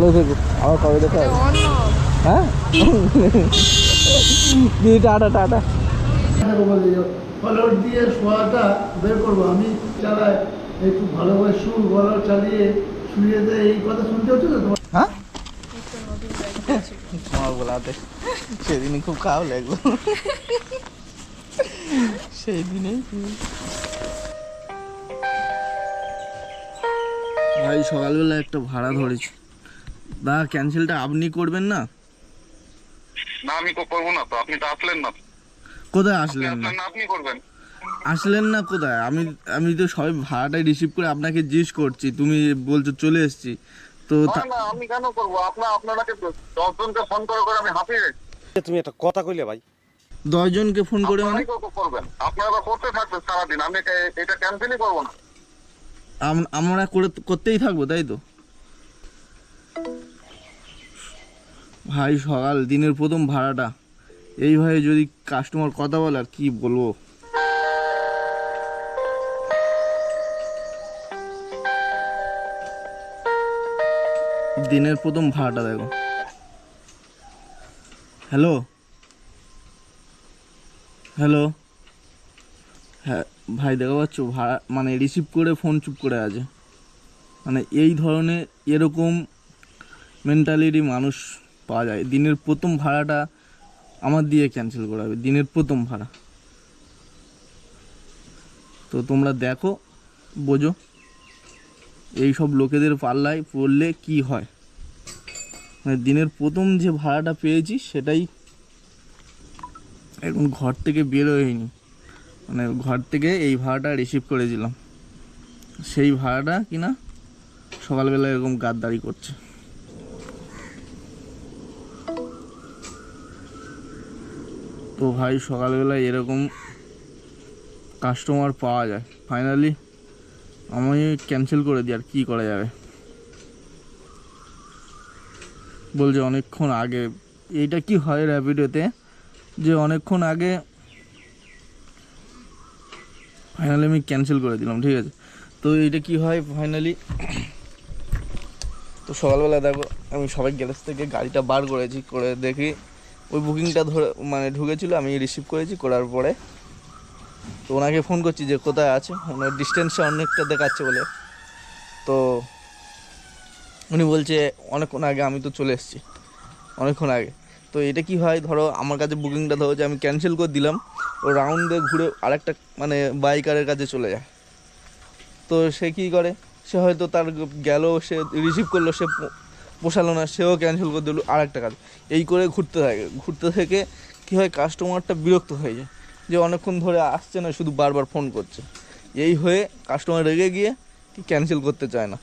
ভালো থেকো আবার কবে দেখা হবে? হ্যাঁ? দিয়ে টাটা টাটা। ফলোর দিয়ে শোয়াটা বের করব। আমি চালাই একটু ভালোভাবে সুর গলা চালিয়ে শুয়ে দেয় এই কথা শুনতে হচ্ছে তো তোমার? হ্যাঁ? বলাতে সেদিনই খুব খাও লাগল। সেই দিনেই ভাই সকালবেলা একটা ভাড়া ধরেছি। দা ক্যান্সেলটা আপনি করবেন না? না আমি তো করব না তো আপনি তো আসলেন না। কোথায় আসলেন না? আপনি করবেন। আসলেন না কোথায়? আমি আমি তো সবাই ভাড়াটাই রিসিভ করে আপনাকে জিজ্ঞেস করছি তুমি বলছো চলে এসেছি। তো না না আমি কেন করব? আপনার আপনাকে দশ জনকে ফোন করে করে আমি হাঁপিয়ে তুমি একটা কথা কইলে ভাই। দশজনকে ফোন করে মানে? করবেন? আপনারা করতে থাকবেন সারাদিন আমি এটা- এটা ক্যান্সেলই করব না। আমরা করে করতেই থাকব তাই তো? ভাই, সকাল, দিনের প্রথম ভাড়াটা। এইভাবে যদি কাস্টমার কথা বলে, আর কি বলব? দিনের প্রথম ভাড়াটা, দেখো। হ্যালো হ্যালো হ্যাঁ ভাই দেখা পাচ্ছ? ভাড়া মানে রিসিভ করে ফোন চুপ করে আছে। মানে এই ধরনের এরকম মেন্টালিটি মানুষ পাওয়া যায়। দিনের প্রথম ভাড়াটা আমার দিয়ে ক্যান্সেল করা হবে। দিনের প্রথম ভাড়া। তো তোমরা দেখো, বোঝো এই সব লোকেদের পাল্লায় পড়লে কি হয়? মানে দিনের প্রথম যে ভাড়াটা পেয়েছি, সেটাই এখন ঘর থেকে বেরোয়নি মানে ঘর থেকে এই ভাড়াটা রিসিভ করেছিলাম। সেই ভাড়াটা কিনা সকালবেলা এরকম গাদ্দারি করছে। তো ভাই, সকালবেলায় এরকম কাস্টমার পাওয়া যায়। ফাইনালি আমি ক্যান্সেল করে দিই, আর কী করা যাবে? বলছে, অনেকক্ষণ আগে। এইটা কি হয় র্যাপিডোতে যে অনেকক্ষণ আগে ফাইনালি আমি ক্যান্সেল করে দিলাম, ঠিক আছে? তো এইটা কি হয় ফাইনালি তো সকালবেলা দেখো, আমি সবাই গ্যারেজ থেকে গাড়িটা বার করেছি, করে দেখি ওই বুকিংটা ধরে মানে ঢুকেছিল, আমি রিসিভ করেছি, করার পরে। তো ওনাকে ফোন করছি যে কোথায় আছে? ওনার ডিস্টেন্সে অনেকটা দেখাচ্ছে বলে। তো উনি বলছে, অনেকক্ষণ আগে আমি তো চলে এসেছি। অনেকক্ষণ আগে। তো এটা কি হয়? ধরো, আমার কাছে বুকিংটা ধরো যে আমি ক্যান্সেল করে দিলাম, ও রাউন্ডে ঘুরে আরেকটা মানে বাইকারের কাছে চলে যায়। তো সে কী করে? সে হয়তো তার গেল, সে রিসিভ করল, সে পোষালো না, সেও ক্যান্সেল করে দিল, আরেকটা কাজ। এই করে ঘুরতে থাকে। ঘুরতে থেকে কী হয় কাস্টমারটা বিরক্ত হয়ে যায়। যে অনেকক্ষণ ধরে আসছে না, শুধু বারবার ফোন করছে। এই হয়ে কাস্টমার রেগে গিয়ে কি ক্যান্সেল করতে চায় না।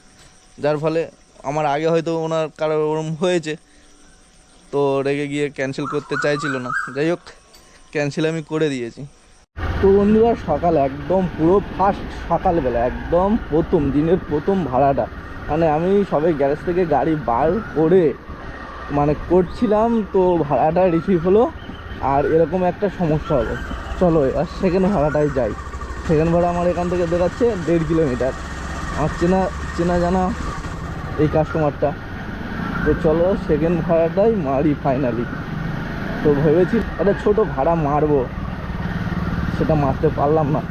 যার ফলে আমার আগে হয়তো ওনার কারও ওরম হয়েছে, তো রেগে গিয়ে ক্যান্সেল করতে চাইছিল না। যাই হোক ক্যান্সেল আমি করে দিয়েছি। তো বন্ধুরা, সকাল একদম পুরো ফার্স্ট সকালবেলা, একদম প্রথম, দিনের প্রথম ভাড়াটা। মানে আমি সবে গ্যারেজ থেকে গাড়ি বার করে মানে করছিলাম তো ভাড়াটা রিসিভ হলো, আর এরকম একটা সমস্যা হলো চলো এবার সেকেন্ড ভাড়াটায় যাই। সেকেন্ড ভাড়া আমার এখান থেকে দেখাচ্ছে দেড় কিলোমিটার। আমার চেনা চেনা জানা এই কাস্টমারটা তো চলো সেকেন্ড ভাড়াটাই মারি ফাইনালি তো ভেবেছি একটা ছোট ভাড়া মারবো। সেটা মারতে পারলাম না।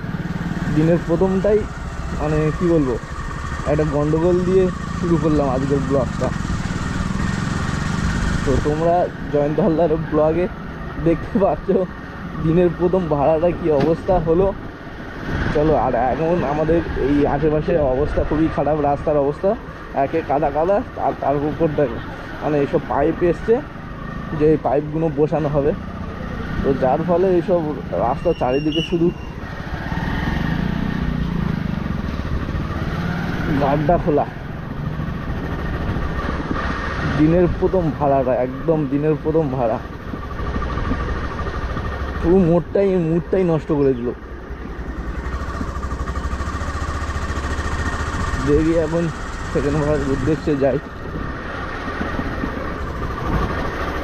দিনের প্রথমটাই মানে কি বলব? একটা গন্ডগোল দিয়ে শুরু করলাম আজকের ব্লগটা। তো তোমরা জয়ন্ত হালদার ব্লগে দেখতে পাচ্ছ দিনের প্রথম ভাড়াটা কি অবস্থা হলো। চলো, আর এখন আমাদের এই আশেপাশে অবস্থা খুবই খারাপ, রাস্তার অবস্থা। একে কাদা কাদা আর তার উপর দেখো মানে এইসব পাইপ এসছে, যে এই পাইপগুলো বসানো হবে। তো যার ফলে এইসব রাস্তা চারিদিকে শুধু গাড্ডা খোলা। দিনের প্রথম ভাড়াটা, একদম দিনের প্রথম ভাড়া। পুরো মোড়টাই, মুডটাই নষ্ট করে দিল। দেখি এখন সেকেন্ড ভাড়ার উদ্দেশ্যে যাই।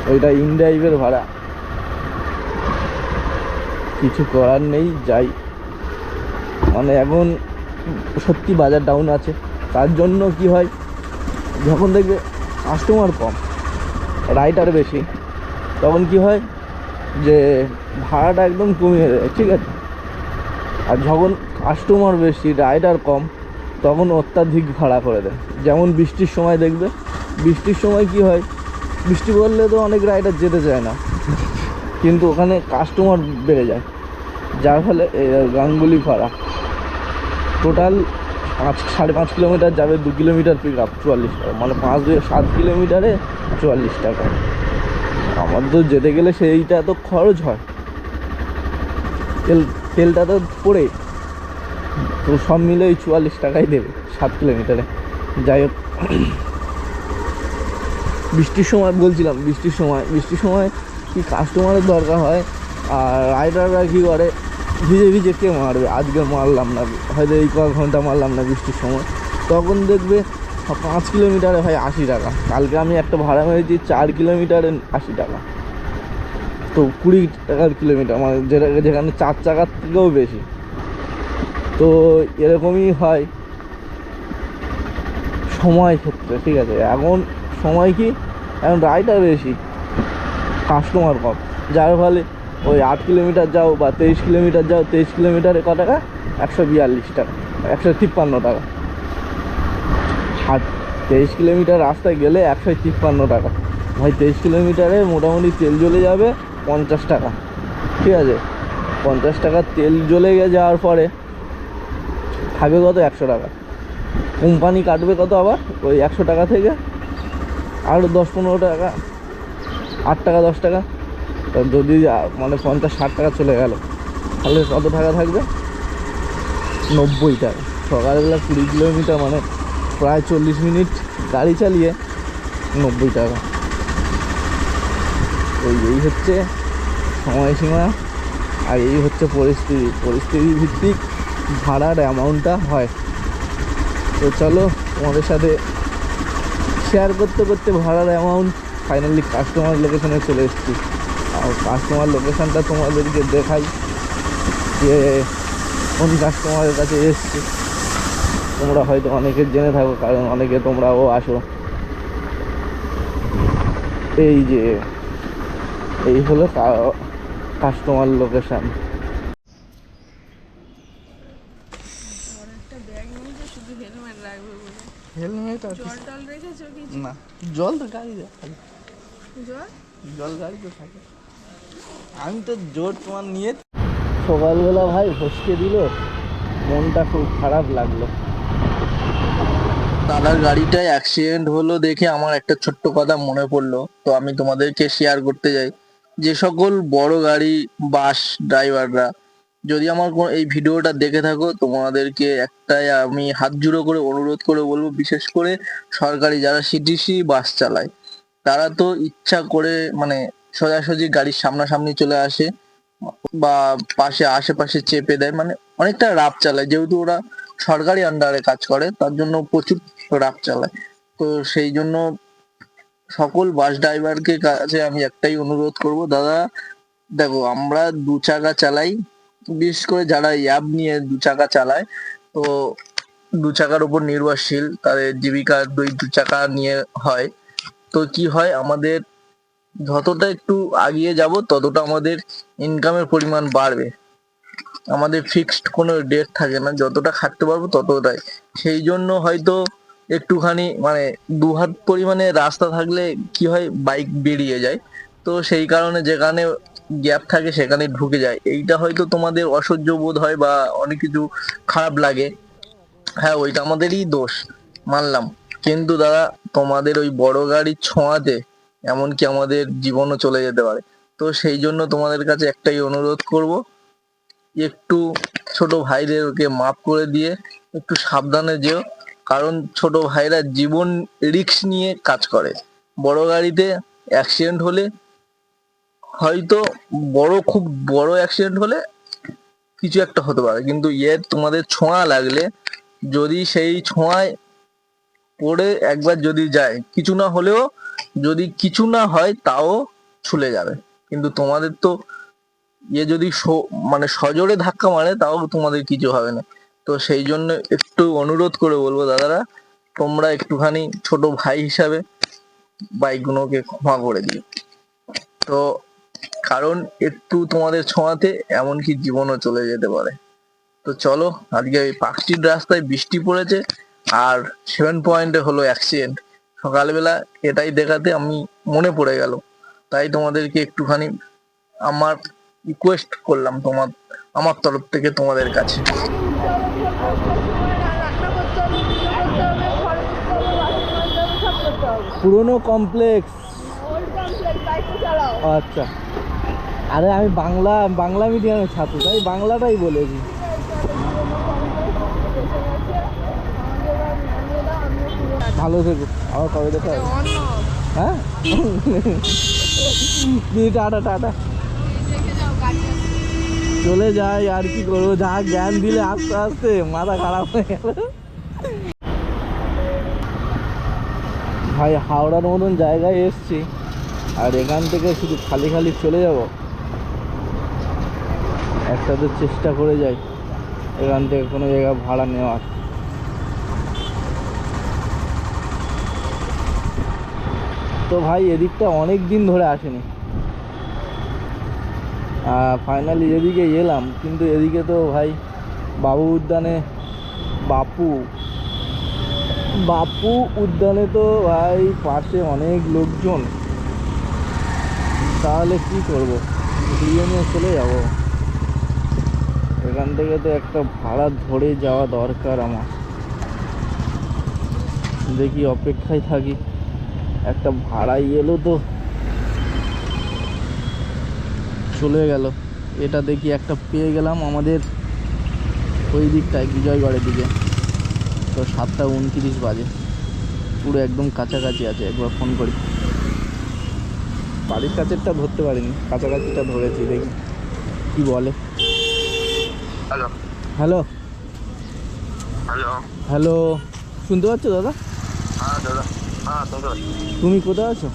ওইটা ইনড্রাইভের ভাড়া। কিছু করার নেই, যাই। মানে এখন সত্যি বাজার ডাউন আছে। তার জন্য কি হয়, যখন দেখবে কাস্টমার কম রাইডার বেশি, তখন কি হয় যে ভাড়াটা একদম কমিয়ে দেয়, ঠিক আছে? আর যখন কাস্টমার বেশি রাইডার কম, তখন অত্যাধিক ভাড়া করে দেয়। যেমন বৃষ্টির সময় দেখবে, বৃষ্টির সময় কি হয়, বৃষ্টি পড়লে তো অনেক রাইডার যেতে চায় না, কিন্তু ওখানে কাস্টমার বেড়ে যায়, যার ফলে গাঙ্গুলি পাড়া টোটাল পাঁচ, সাড়ে পাঁচ কিলোমিটার যাবে দু কিলোমিটার পিক আপ চুয়াল্লিশ টাকা। মানে পাঁচ দুই, সাত কিলোমিটারে চুয়াল্লিশ টাকা। আমার তো যেতে গেলে সেইটা তো খরচ হয়। তেল, তেলটা তো পড়ে। তো সব মিলে ওই চুয়াল্লিশ টাকাই দেবে, সাত কিলোমিটারে। যাই হোক। বৃষ্টির সময় বলছিলাম, বৃষ্টির সময় বৃষ্টির সময় কি কাস্টমারের দরকার হয়, আর রাইডাররা কী করে? ভিজে ভিজে কে মারবে? আজকে মারলাম না। হয়তো এই কয়েক ঘণ্টা মারলাম না বৃষ্টির সময়। তখন দেখবে পাঁচ কিলোমিটারে ভাই আশি টাকা। কালকে আমি একটা ভাড়া মেরেছি, চার কিলোমিটারে আশি টাকা। তো কুড়ি টাকার কিলোমিটার মানে যেটা যেখানে চার চাকার থেকেও বেশি। তো এরকমই হয় সময় ক্ষেত্রে, ঠিক আছে? এখন সময় কি? এখন রাইডার বেশি। কাস্টমার কম। যার ফলে ওই আট কিলোমিটার যাও বা তেইশ কিলোমিটার যাও, তেইশ কিলোমিটারে ক টাকা? একশো বিয়াল্লিশ টাকা, একশো তিপ্পান্ন টাকা। তেইশ কিলোমিটার রাস্তায় গেলে একশো তিপ্পান্ন টাকা। ভাই, তেইশ কিলোমিটারে মোটামুটি তেল জ্বলে যাবে পঞ্চাশ টাকা। ঠিক আছে? পঞ্চাশ টাকা তেল জ্বলে যাওয়ার পরে থাকবে কত? একশো টাকা। কোম্পানি কাটবে কত আবার? ওই একশো টাকা থেকে আরও দশ পনেরো টাকা, আট টাকা, দশ টাকা। তা যদি মানে পঞ্চাশ ষাট টাকা চলে গেল, তাহলে কত টাকা থাকবে? নব্বই টাকা। সকালবেলা কুড়ি কিলোমিটার মানে প্রায় চল্লিশ মিনিট গাড়ি চালিয়ে নব্বই টাকা। ওই এই হচ্ছে সময়সীমা আর এই হচ্ছে পরিস্থিতি। পরিস্থিতি ভিত্তিক ভাড়ার অ্যামাউন্টটা হয়। তো চলো তোমাদের সাথে শেয়ার করতে করতে ভাড়ার অ্যামাউন্ট ফাইনালি কাস্টমার লোকেশনে চলে এসেছি। কাস্টমার লোকেশানটা তোমাদেরকে দেখাই যে কোন কাস্টমারের কাছে এসছি। তোমরা হয়তো অনেকে জেনে থাকো কারণ অনেকে তোমরাও আসো। এই যে এই হলো কাস্টমার লোকেশান বড় একটা ব্যাগ নিয়েছে শুধু হেলমেট রাখবে জল টল রেখেছো কিছু? না জল তো গাড়িতে জল? জল গাড়িতে থাকে। আমি তো জোর তোমার নিয়ে সকালবেলা ভাই ফসকে দিল, মনটা খুব খারাপ লাগল। দাদার গাড়িটায় অ্যাক্সিডেন্ট হলো দেখে আমার একটা ছোট্ট কথা মনে পড়ল, তো আমি তোমাদেরকে শেয়ার করতে যাই। যে সকল বড় গাড়ি, বাস ড্রাইভাররা যদি আমার এই ভিডিওটা দেখে থাকো, তোমাদেরকে একটাই আমি হাত জুড়ো করে অনুরোধ করে বলব, বিশেষ করে সরকারি যারা সিটিসি বাস চালায়, তারা তো ইচ্ছা করে মানে সোজাসুজি গাড়ির সামনাসামনি চলে আসে বা পাশে আশেপাশে চেপে দেয় মানে অনেকটা রাপ চালায়। যেহেতু ওরা সরকারি আন্ডারে কাজ করে, তার জন্য প্রচুর রাপ চালায়। তো সেই জন্য সকল বাস ড্রাইভারকে কাছে আমি একটাই অনুরোধ করব, দাদা, দেখো, আমরা দু চাকা চালাই। বিশেষ করে যারা অ্যাপ নিয়ে দু চাকা চালায়, তো দু চাকার উপর নির্ভরশীল, তাদের জীবিকা দুই দু চাকা নিয়ে হয়। তো কি হয়, আমাদের যতটা একটু আগিয়ে যাব, ততটা আমাদের ইনকামের পরিমাণ বাড়বে। আমাদের ফিক্সড কোনো ডেট থাকে না, যতটা খাটতে পারব ততটাই। সেই জন্য হয়তো একটুখানি মানে দু হাত পরিমাণে রাস্তা থাকলে কি হয় বাইক বেরিয়ে যায়। তো সেই কারণে যেখানে গ্যাপ থাকে সেখানে ঢুকে যায়। এইটা হয়তো তোমাদের অসহ্য বোধ হয় বা অনেক কিছু খারাপ লাগে। হ্যাঁ ওইটা আমাদেরই দোষ, মানলাম। কিন্তু দাদা, তোমাদের ওই বড় গাড়ির ছোঁয়াতে এমনকি আমাদের জীবনও চলে যেতে পারে। তো সেই জন্য তোমাদের কাছে একটাই অনুরোধ করব, একটু ছোট ভাইদেরকে মাফ করে দিয়ে একটু সাবধানে যেও, কারণ ছোট ভাইরা জীবন রিস্ক নিয়ে কাজ করে। বড় গাড়িতে অ্যাক্সিডেন্ট হলে হয়তো বড় খুব বড় অ্যাক্সিডেন্ট হলে কিছু একটা হতে পারে, কিন্তু ইয়ে তোমাদের ছোঁয়া লাগলে যদি সেই ছোঁয়ায় পড়ে একবার যদি যায়, কিছু না হলেও যদি কিছু না হয় তাও ছুলে যাবে। কিন্তু তোমাদের তো ইয়ে যদি মানে সজোরে ধাক্কা মারে তাও তোমাদের কিছু হবে না। তো সেই জন্য একটু অনুরোধ করে বলব দাদারা, তোমরা একটুখানি ছোট ভাই হিসাবে বাইকগুলোকে ক্ষমা করে দিও। তো কারণ একটু তোমাদের ছোঁয়াতে এমনকি জীবনও চলে যেতে পারে। তো চলো, আজকে ওই পার্কস্ট্রিট রাস্তায় বৃষ্টি পড়েছে আর সেভেন পয়েন্টে হলো অ্যাক্সিডেন্ট সকালবেলা এটাই দেখাতে আমি মনে পড়ে গেল। তাই তোমাদেরকে একটুখানি আমার রিকোয়েস্ট করলাম তোমার, আমার তরফ থেকে তোমাদের কাছে। পুরনো কমপ্লেক্স আচ্ছা। আরে আমি বাংলা বাংলা মিডিয়ামের ছাত্র, তাই বাংলাটাই বলেছি ভালো থেকো আবার কবে দেখা হবে? হ্যাঁ? Ta-ta ta-ta. চলে যাই, আর কি করব? যা জ্ঞান দিলে আস্তে আস্তে মাথা খারাপ হয়ে গেল। ভাই, হাওড়ার মতন জায়গায় এসছি, আর এখান থেকে শুধু খালি খালি চলে যাব। একটা তো চেষ্টা করে যাই। এখান থেকে কোনো জায়গা ভাড়া নেওয়ার। তো ভাই এদিকটা অনেক দিন ধরে আসেনি। ফাইনালি এদিকে এলাম, কিন্তু এদিকে তো ভাই বাবু উদ্যানে বাপু। বাপু উদ্যানে তো ভাই পাশে অনেক লোকজন। তাহলে কি করব? ঘুরিয়ে নিয়ে চলে যাব। এখান থেকে তো একটা ভাড়া ধরে যাওয়া দরকার আমার। দেখি অপেক্ষায় থাকি। একটা ভাড়াই এলো তো। চলে গেল। এটা দেখি একটা পেয়ে গেলাম আমাদের ওই দিকটায় বিজয়গড়ের দিকে। তো সাতটা উনত্রিশ বাজে। পুরো একদম কাছাকাছি আছে একবার ফোন করি। বাড়ির কাছেরটা ধরতে পারিনি কাছাকাছিটা ধরেছি দেখি কি বলে। Hello hello. হ্যালো হ্যালো শুনতে পাচ্ছ দাদা? হ্যাঁ দাদা। তুমি কোথায় আছো?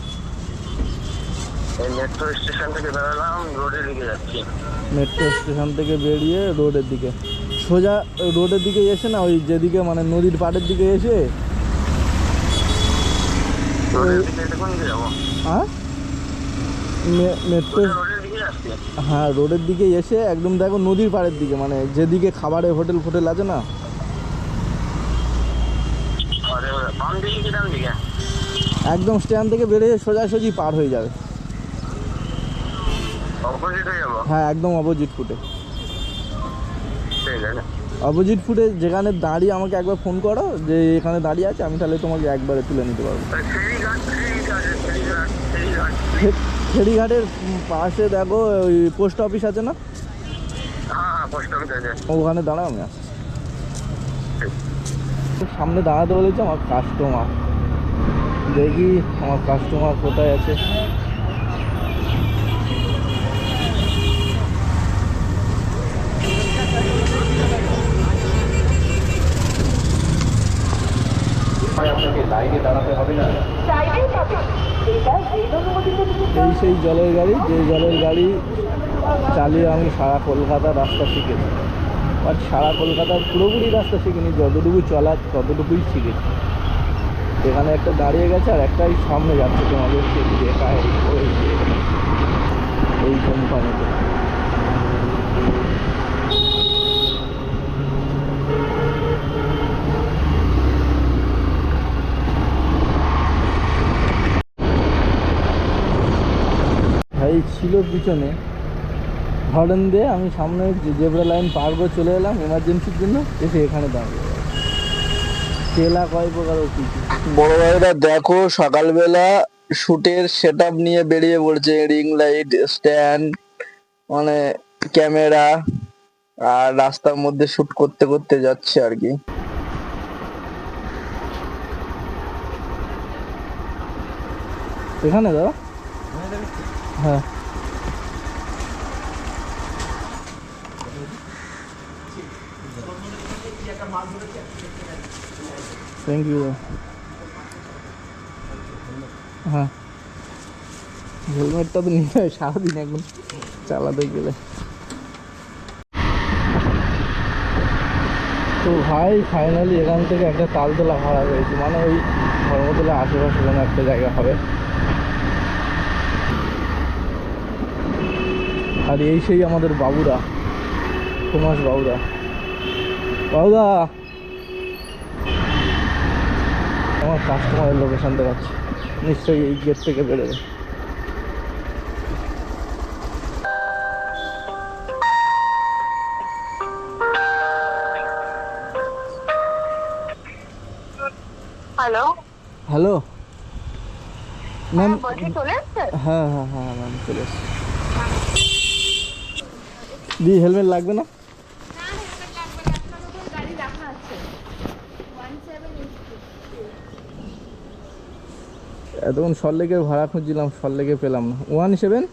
মেট্রো স্টেশন থেকে বেরোলাম রোডের দিকে যাচ্ছি। মেট্রো স্টেশন থেকে বেরিয়ে রোডের দিকে। সোজা রোডের দিকে এসে না ওই যেদিকে মানে নদীর পাড়ের দিকে এসে হ্যাঁ? মেট্রো সোজা রোডের হ্যাঁ রোডের দিকে এসে একদম দেখো নদীর পাড়ের দিকে মানে যেদিকে খাবারের হোটেল ফোটেল আছে না? একদম স্ট্যান্ড থেকে বেরিয়ে সোজাসুজি পার হয়ে যাবে। হয়ে হ্যাঁ একদম অপোজিট ফুটে অপোজিট ফুটে যেখানে দাঁড়িয়ে আমাকে একবার ফোন করো যে এখানে দাঁড়িয়ে আছে আমি তাহলে তোমাকে একবারে তুলে নিতে পারব। ফেরিঘাটের পাশে দেখো ওই পোস্ট অফিস আছে না? হ্যাঁ হ্যাঁ ওখানে দাঁড়াও আমি সামনে দাঁড়াতে বলেছে আমার কাস্টমার দেখি আমার কাস্টমার কোথায় আছে। এই সেই জলের গাড়ি যে জলের গাড়ি চালিয়ে আমি সারা কলকাতা রাস্তা শিখেছি। বাট সারা কলকাতার পুরোপুরি রাস্তা শিখিনি যতটুকু চলার ততটুকুই শিখেছি। এখানে একটা দাঁড়িয়ে গেছে আর একটাই সামনে যাচ্ছে ওই এই কোম্পানিতে। ভাই ছিল পিছনে। হর্ন দিয়ে আমি সামনে জেব্রা লাইন পার করে চলে এলাম এমার্জেন্সির জন্য, এসে এখানে দাঁড়িয়ে। তেলা কয় প্রকার ও কি বড় ভাইরা, দেখো সকালবেলা শুটের সেট নিয়ে বেরিয়ে পড়ছে রিং লাইট স্ট্যান্ড মানে ক্যামেরা আর রাস্তার মধ্যে শুট করতে করতে যাচ্ছে আর কি। এখানে দাদা হ্যাঁ। থ্যাংক ইউ হ্যাঁ। হেলমেটটা তো নিতে হয়, সারাদিন এখন চালাতে গেলে। তো ভাই ফাইনালি এখান থেকে একটা তালতলা ভাড়া হয়েছে মানে ওই ধর্মতলা আশেপাশে কোনো একটা জায়গা হবে। আর এই সেই আমাদের বাবুরা কুমাস বাবুরা। বাবুদা আমার কাস্টমারের লোকেশন দেখাচ্ছে। নিশ্চয়ই এই গেট থেকে বেরোবে। হ্যালো হ্যালো ম্যাম হ্যাঁ হ্যাঁ হ্যাঁ ম্যাম চলে এসছি। দি হেলমেট লাগবে না? এতক্ষণ সল্লেকের ভাড়া খুঁজছিলাম সল্লেকে পেলাম না। ওয়ান সেভেন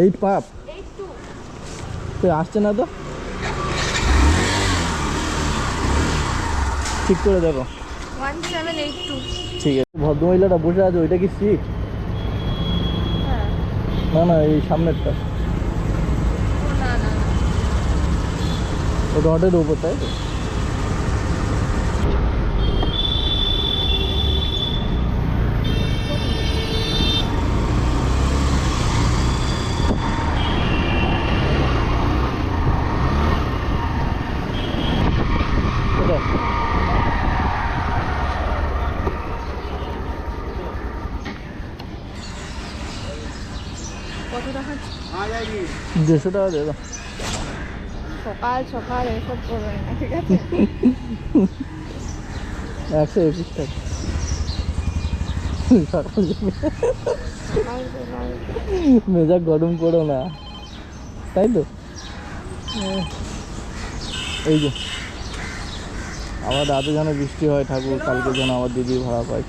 এইট পাপ? তো আসছে না তো? ঠিক করে দেখো। ঠিক আছে। ভদ্রমহিলাটা বসে আছে ওইটা কি সিট হ্যাঁ। না না এই সামনেরটা। ওটা হটের উপর তাই তো কোথায়? কত টাকা দেড়শো টাকা দেবে সকাল সকাল এসব করবে না ঠিক আছে? একশো একুশ টাকা। মেজাজ গরম করো না। তাই তো? এই যে আবার রাতে যেন বৃষ্টি হয় ঠাকুর কালকে যেন আমার দিদি ভাড়া পাই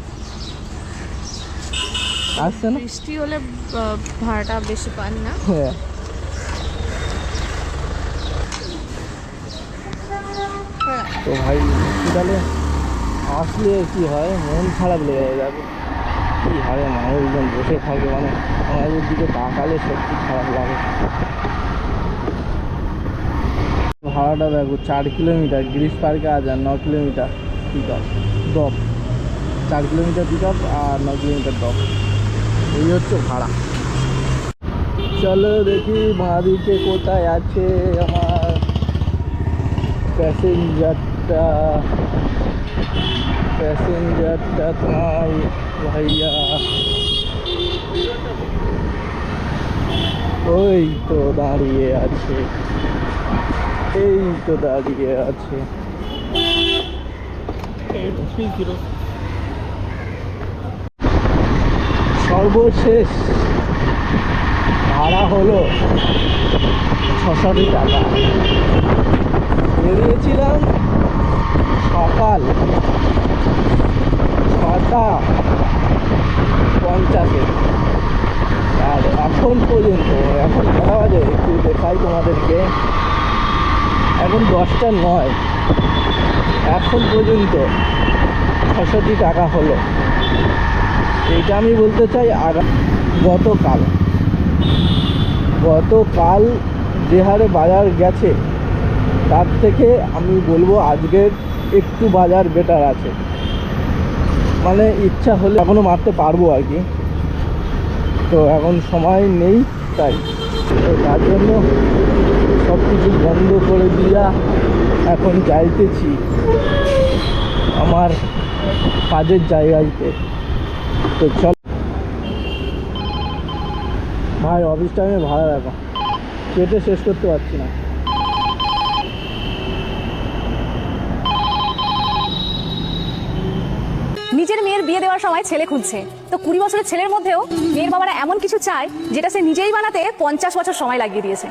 আসছে না? বৃষ্টি হলে ভাড়াটা বেশি পান না। হ্যাঁ। তো ভাই হসপিটালে আসলে কি হয়, মন খারাপ লেগে যাবে। কি হারে মানুষজন বসে থাকে মানে আমাদের দিকে তাকালে সত্যি খারাপ লাগে। ভাড়াটা দেখো, চার কিলোমিটার, গ্রিস পার্কে আজ আর ন কিলোমিটার পিক আপ ডপ চার কিলোমিটার পিক আপ আর ন কিলোমিটার ডপ এই হচ্ছে ভাড়া। চলো দেখি বাঁদিকে কোথায় আছে আমার প্যাসেঞ্জারটা প্যাসেঞ্জারটা নাই ভাইয়া ওই তো দাঁড়িয়ে আছে। এই তো দাঁড়িয়ে আছে। সর্বশেষ ভাড়া হলো ছশো টাকা। বেরিয়েছিলাম সকাল ছটা পঞ্চাশে। আর এখন পর্যন্ত, এখন কটা বাজে, একটু দেখাই তোমাদেরকে। এখন দশটা নয়। এখন পর্যন্ত ছশোটি টাকা হলো। এইটা আমি বলতে চাই, আগা গতকাল গতকাল যে হারে বাজার গেছে, তার থেকে আমি বলব আজকের একটু বাজার বেটার আছে। মানে ইচ্ছা হলে এখনও মারতে পারব আর কি। তো এখন সময় নেই তাই। তো তার জন্য সব কিছু বন্ধ করে দিয়া এখন যাইতেছি আমার কাজের জায়গাতে। তো চল। ভাই অফিস টাইমে ভাড়া রাখো। কেটে শেষ করতে পারছি না নিজের মেয়ের বিয়ে দেওয়ার সময় ছেলে খুঁজছে। তো কুড়ি বছরের ছেলের মধ্যেও মেয়ের বাবারা এমন কিছু চায়, যেটা সে নিজেই বানাতে পঞ্চাশ বছর সময় লাগিয়ে দিয়েছে।